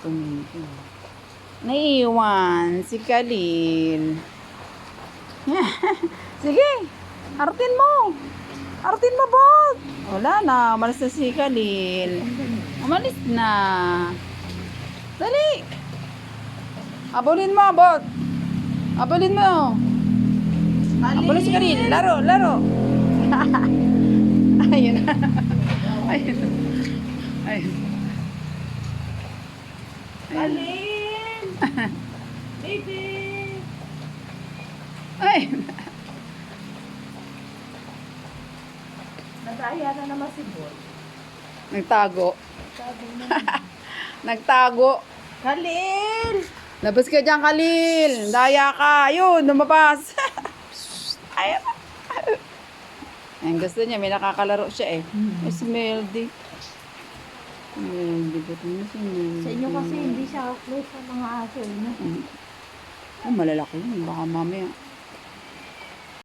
Tumingin. Naiwan si Khalil. Sige, artin mo. Artin mo, bot. Wala na, umalis na si Khalil. Umalis na. Dali. Abulin mo, bot. Abulin mo. Abulin si Khalil. Laro, laro. Ayun. Ayun. Ayun. Alin! Baby! Ayun. Nadaya na naman si Boy. Nagtago. Sabi na. Nagtago. Kalil! Labas ka dyan, Khalil. Daya ka. Ayun, lumabas. Ayun. Ayun, gusto niya. May nakakalaro siya eh. Hmm. May Smeldy. Ba't mo smeldy? Sa inyo kasi hindi siya close sa mga aso. eh, No? Mm. Oh, malalaki yun. Baka mamaya.